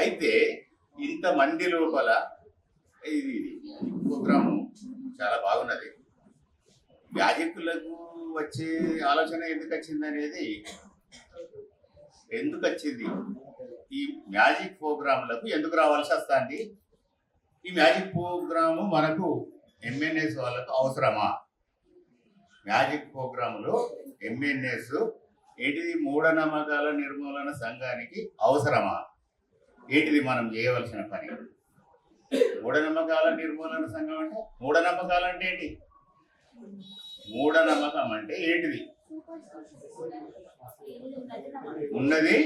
అయితే ఇంత మండి లోపల ఇది ప్రోగ్రాము చాలా బాగున్నది. యాజకులకు వచ్చే ఆలోచన ఎందుకు వచ్చింది అనేది ఎందుకు వచ్చింది? ఈ మ్యాజిక్ ప్రోగ్రాంలకు ఎందుకు రావాల్సి వస్తుంది? ఈ మ్యాజిక్ ప్రోగ్రాము మనకు ఎంఎన్ఎస్ వాళ్ళకు అవసరమా? మ్యాజిక్ ప్రోగ్రాములో ఎంఎన్ఎస్ ఏంటిది? మూఢనమ్మకాల నిర్మూలన సంఘానికి అవసరమా? ఏంటిది మనం చేయవలసిన పని. మూఢనమ్మకాల నిర్మూలన సంఘం అంటే మూఢనమ్మకాలు అంటే ఏంటి? మూఢనమ్మకం అంటే ఏంటిది? ఉన్నది.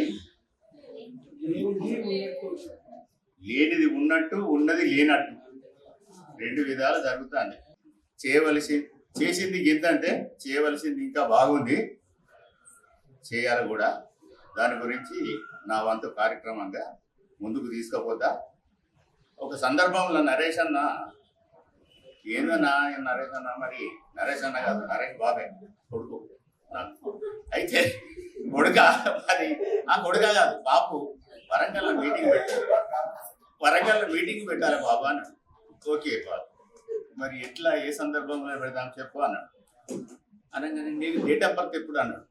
లేనిది ఉన్నట్టు ఉన్నది లేనట్టు. రెండు విధాలు జరుగుతుంది. చేయవలసి చేసింది గింత అంటే చేయవలసింది ఇంకా బాగుంది. చేయాలి కూడా. దాని గురించి నా వంతు కార్యక్రమంగా ముందుకు తీసుకుపోతా? ఒక సందర్భంలో నరేష్ అన్న ఏందన్నా నరేష్ అన్న మరి? నరేష్ అన్న కాదు నరేష్ బాబే కొడుకు నాకు అయితే కొడుక మరి ఆ కొడుక కాదు బాపు వరంగల్ మీటింగ్ పెట్టు వరంగల్ మీటింగ్ పెట్టాలి బాబా అన్నాడు. ఓకే బాబు మరి ఎట్లా ఏ సందర్భంలో పెడదాం చెప్పు అన్నాడు. అనగానే నీకు డేట్ ఆఫ్ బర్త్ ఎప్పుడు? అన్నాడు.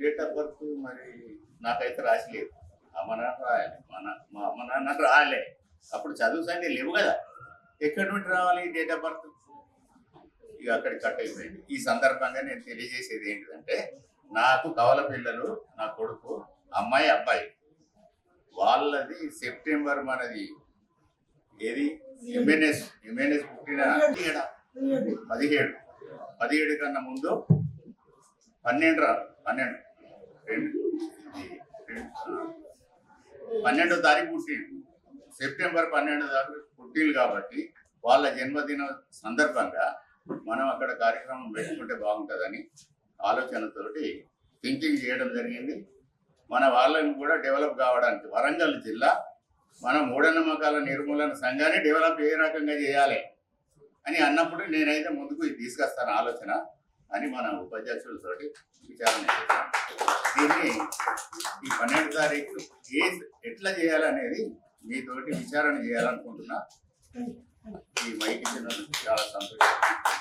డేట్ ఆఫ్ బర్త్ మరి నాకైతే రాసి లేదు. అమ్మ నాన్న రాయాలి మా మా అమ్మ నాన్న రాలే. అప్పుడు చదువు సండి లేవు కదా. ఎక్కడి నుండి రావాలి డేట్ ఆఫ్ బర్త్ ఇక అక్కడికి కట్ అయిపోయింది. ఈ సందర్భంగా నేను తెలియజేసేది ఏంటిదంటే నాకు కవల పిల్లలు నా కొడుకు అమ్మాయి అబ్బాయి. వాళ్ళది సెప్టెంబర్ మనది. ఏది? ఎంఎన్ఎస్ ఎంఎన్ఎస్ పుట్టిన పదిహేడు. పదిహేడు కన్నా ముందు పన్నెండు రా పన్నెండు. రెండు, పన్నెండో తారీఖు పుట్టిండు. సెప్టెంబర్ పన్నెండో తారీఖు పుట్టిండు కాబట్టి వాళ్ళ జన్మదిన సందర్భంగా మనం అక్కడ కార్యక్రమం పెట్టుకుంటే బాగుంటుందని ఆలోచనతోటి థింకింగ్ చేయడం జరిగింది. మన వాళ్ళని కూడా డెవలప్ కావడానికి వరంగల్ జిల్లా మన మూఢనమ్మకాల నిర్మూలన సంఘాన్ని డెవలప్ ఏ రకంగా చేయాలి అని అన్నప్పుడు నేనైతే ముందుకు ఇది తీసుకొస్తాను ఆలోచన. అని మన ఉపాధ్యక్షులతోటి విచారణ చేస్తాం దీన్ని ఈ పన్నెండు తారీఖు ఏ ఎట్లా చేయాలనేది మీతోటి విచారణ చేయాలనుకుంటున్నా. ఈ మైకి చాలా సంతోషం.